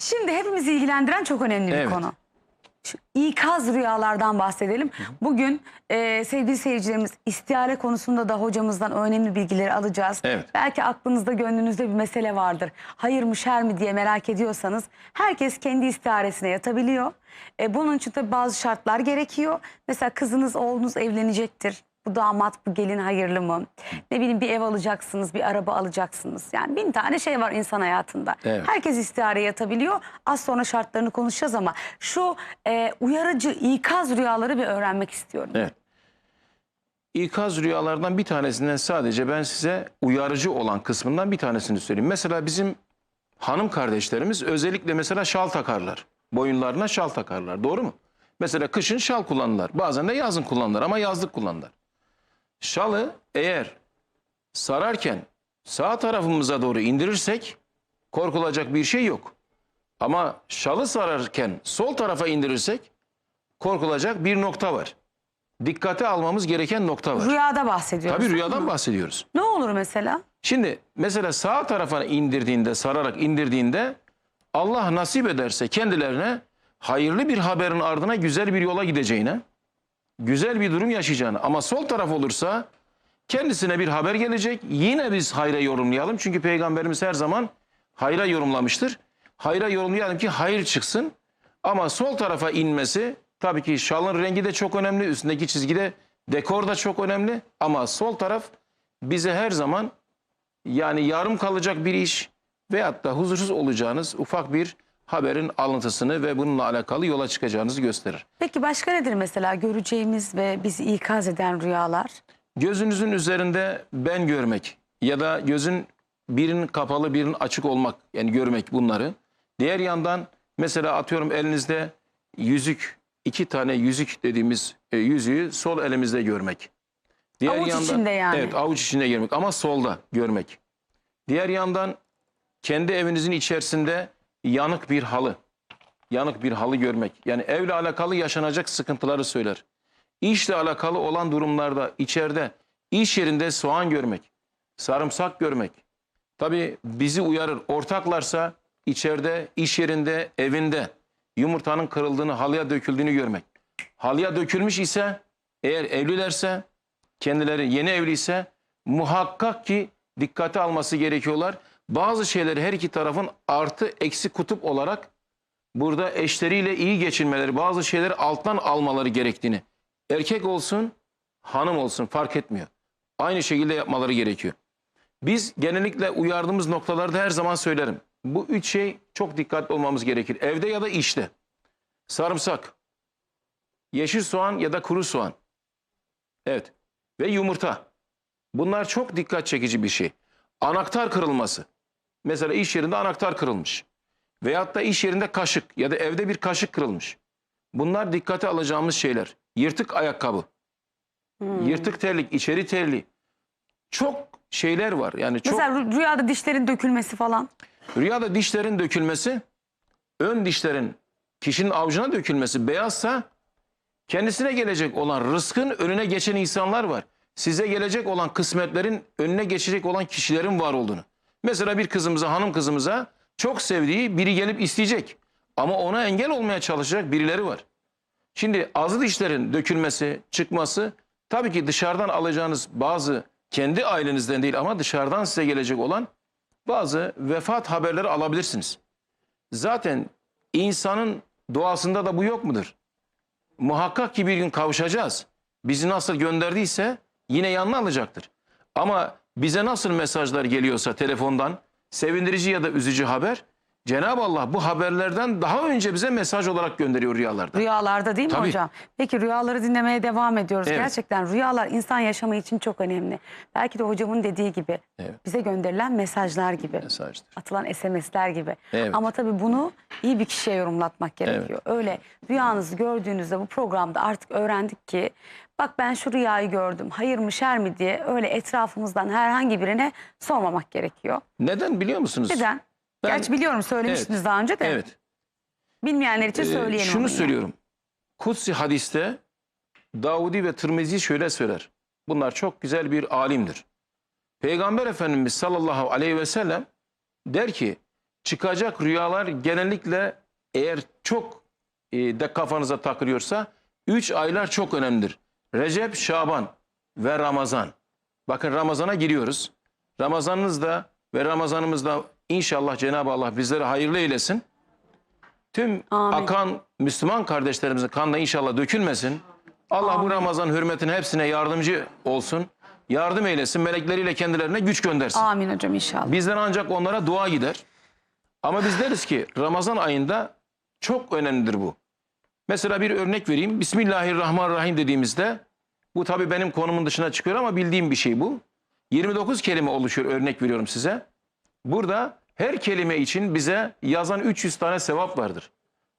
Şimdi hepimizi ilgilendiren çok önemli bir Evet. konu. Şu ikaz rüyalardan bahsedelim. Bugün e, sevgili seyircilerimiz istihare konusunda da hocamızdan önemli bilgileri alacağız. Evet. Belki aklınızda gönlünüzde bir mesele vardır. Hayır mı şer mi diye merak ediyorsanız herkes kendi istiharesine yatabiliyor. E, bunun için tabii bazı şartlar gerekiyor. Mesela kızınız oğlunuz evlenecektir. Bu damat bu gelin hayırlı mı? Ne bileyim bir ev alacaksınız, bir araba alacaksınız. Yani bin tane şey var insan hayatında. Evet. Herkes istihare yatabiliyor. Az sonra şartlarını konuşacağız ama şu e, uyarıcı ikaz rüyaları bir öğrenmek istiyorum. Evet. İkaz rüyalardan bir tanesinden sadece ben size uyarıcı olan kısmından bir tanesini söyleyeyim. Mesela bizim hanım kardeşlerimiz özellikle mesela şal takarlar. Boyunlarına şal takarlar. Doğru mu? Mesela kışın şal kullanırlar. Bazen de yazın kullanırlar ama yazlık kullanırlar. Şalı eğer sararken sağ tarafımıza doğru indirirsek korkulacak bir şey yok. Ama şalı sararken sol tarafa indirirsek korkulacak bir nokta var. Dikkate almamız gereken nokta var. Rüyada bahsediyoruz. Tabii rüyadan bahsediyoruz. Ne olur mesela? Şimdi mesela sağ tarafa indirdiğinde, sararak indirdiğinde Allah nasip ederse kendilerine hayırlı bir haberin ardına güzel bir yola gideceğine, güzel bir durum yaşayacağını ama sol taraf olursa kendisine bir haber gelecek. Yine biz hayra yorumlayalım. Çünkü peygamberimiz her zaman hayra yorumlamıştır. Hayra yorumlayalım ki hayır çıksın. Ama sol tarafa inmesi tabii ki şalın rengi de çok önemli. Üstündeki çizgi de dekor da çok önemli. Ama sol taraf bize her zaman yani yarım kalacak bir iş veyahut da huzursuz olacağınız ufak bir haberin alıntısını ve bununla alakalı yola çıkacağınızı gösterir. Peki başka nedir mesela göreceğimiz ve bizi ikaz eden rüyalar? Gözünüzün üzerinde ben görmek ya da gözün birinin kapalı birinin açık olmak yani görmek bunları. Diğer yandan mesela atıyorum elinizde yüzük iki tane yüzük dediğimiz e, yüzüğü sol elimizde görmek. Diğer Avuç içinde yani. Evet avuç içinde görmek ama solda görmek. Diğer yandan kendi evinizin içerisinde yanık bir halı. Yanık bir halı görmek. Yani evle alakalı yaşanacak sıkıntıları söyler. İşle alakalı olan durumlarda içeride iş yerinde soğan görmek, sarımsak görmek. Tabii bizi uyarır. Ortaklarsa içeride, iş yerinde, evinde yumurtanın kırıldığını, halıya döküldüğünü görmek. Halıya dökülmüş ise eğer evlilerse, kendileri yeni evliyse muhakkak ki dikkate alması gerekiyorlar. Bazı şeyleri her iki tarafın artı eksi kutup olarak burada eşleriyle iyi geçinmeleri, bazı şeyleri alttan almaları gerektiğini. Erkek olsun, hanım olsun fark etmiyor. Aynı şekilde yapmaları gerekiyor. Biz genellikle uyardığımız noktalarda her zaman söylerim. Bu üç şey çok dikkatli olmamız gerekir. Evde ya da işte. Sarımsak, yeşil soğan ya da kuru soğan. Evet. Ve yumurta. Bunlar çok dikkat çekici bir şey. Anahtar kırılması. Mesela iş yerinde anahtar kırılmış. Veyahut da iş yerinde kaşık ya da evde bir kaşık kırılmış. Bunlar dikkate alacağımız şeyler. Yırtık ayakkabı, Hmm. yırtık terlik, içeri terli. Çok şeyler var. Yani çok Mesela rü- rüyada dişlerin dökülmesi falan. rüyada dişlerin dökülmesi, ön dişlerin kişinin avucuna dökülmesi beyazsa kendisine gelecek olan rızkın önüne geçen insanlar var. Size gelecek olan kısmetlerin önüne geçecek olan kişilerin var olduğunu. Mesela bir kızımıza, hanım kızımıza çok sevdiği biri gelip isteyecek. Ama ona engel olmaya çalışacak birileri var. Şimdi azı dişlerin dökülmesi, çıkması tabii ki dışarıdan alacağınız bazı kendi ailenizden değil ama dışarıdan size gelecek olan bazı vefat haberleri alabilirsiniz. Zaten insanın doğasında da bu yok mudur? Muhakkak ki bir gün kavuşacağız. Bizi nasıl gönderdiyse yine yanına alacaktır. Ama bize nasıl mesajlar geliyorsa telefondan sevindirici ya da üzücü haber Cenab-ı Allah bu haberlerden daha önce bize mesaj olarak gönderiyor rüyalarda. Rüyalarda değil mi Tabii. hocam? Peki rüyaları dinlemeye devam ediyoruz. Evet. Gerçekten rüyalar insan yaşamı için çok önemli. Belki de hocamın dediği gibi Evet. bize gönderilen mesajlar gibi. Mesajdır. Atılan SMS'ler gibi. Evet. Ama tabii bunu iyi bir kişiye yorumlatmak gerekiyor. Öyle rüyanızı gördüğünüzde bu programda artık öğrendik ki bak ben şu rüyayı gördüm hayır mı şer mi diye öyle etrafımızdan herhangi birine sormamak gerekiyor. Neden biliyor musunuz? Neden? Ben- Gerçi biliyorum söylemiştiniz Evet. daha önce de. Evet. Bilmeyenler için Ee, söyleyelim. şunu onu söylüyorum. Kutsi hadiste Davudi ve Tirmizi şöyle söyler. Bunlar çok güzel bir alimdir. Peygamber Efendimiz sallallahu aleyhi ve sellem der ki çıkacak rüyalar genellikle eğer çok e, de kafanıza takılıyorsa 3 aylar çok önemlidir. Recep, Şaban ve Ramazan. Bakın Ramazan'a giriyoruz. Ramazanınızda ve Ramazanımızda inşallah Cenab-ı Allah bizlere hayırlı eylesin. Tüm Amin. akan Müslüman kardeşlerimizin kanına inşallah dökülmesin. Allah bu Ramazan hürmetine hepsine yardımcı olsun. Yardım eylesin. Melekleriyle kendilerine güç göndersin. Amin hocam inşallah. Bizden ancak onlara dua gider. Ama biz deriz ki Ramazan ayında çok önemlidir bu. Mesela bir örnek vereyim. Bismillahirrahmanirrahim dediğimizde bu tabii benim konumun dışına çıkıyor ama bildiğim bir şey bu. 29 kelime oluşuyor örnek veriyorum size. Burada her kelime için bize yazan 300 tane sevap vardır.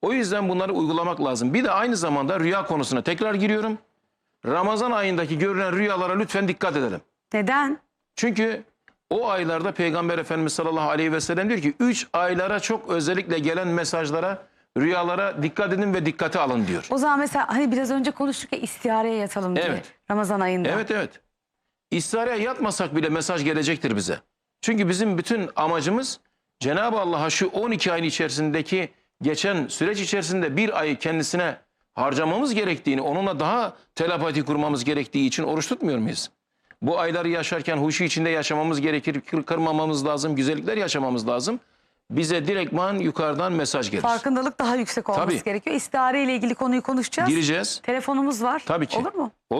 O yüzden bunları uygulamak lazım. Bir de aynı zamanda rüya konusuna tekrar giriyorum. Ramazan ayındaki görülen rüyalara lütfen dikkat edelim. Neden? Çünkü o aylarda Peygamber Efendimiz sallallahu aleyhi ve sellem diyor ki 3 aylara çok özellikle gelen mesajlara, rüyalara dikkat edin ve dikkate alın diyor. O zaman mesela hani biraz önce konuştuk ya istihareye yatalım diye. Evet. Ramazan ayında. Evet evet. İstihareye yatmasak bile mesaj gelecektir bize. Çünkü bizim bütün amacımız Cenab-ı Allah'a şu 12 ayın içerisindeki geçen süreç içerisinde bir ayı kendisine harcamamız gerektiğini, onunla daha telepati kurmamız gerektiği için oruç tutmuyor muyuz? Bu ayları yaşarken huşu içinde yaşamamız gerekir, kır- kırmamamız lazım, güzellikler yaşamamız lazım. Bize direktman yukarıdan mesaj gelir. Farkındalık daha yüksek olması Tabii. gerekiyor. İstihare ile ilgili konuyu konuşacağız. Gireceğiz. Telefonumuz var. Tabii ki. Olur mu?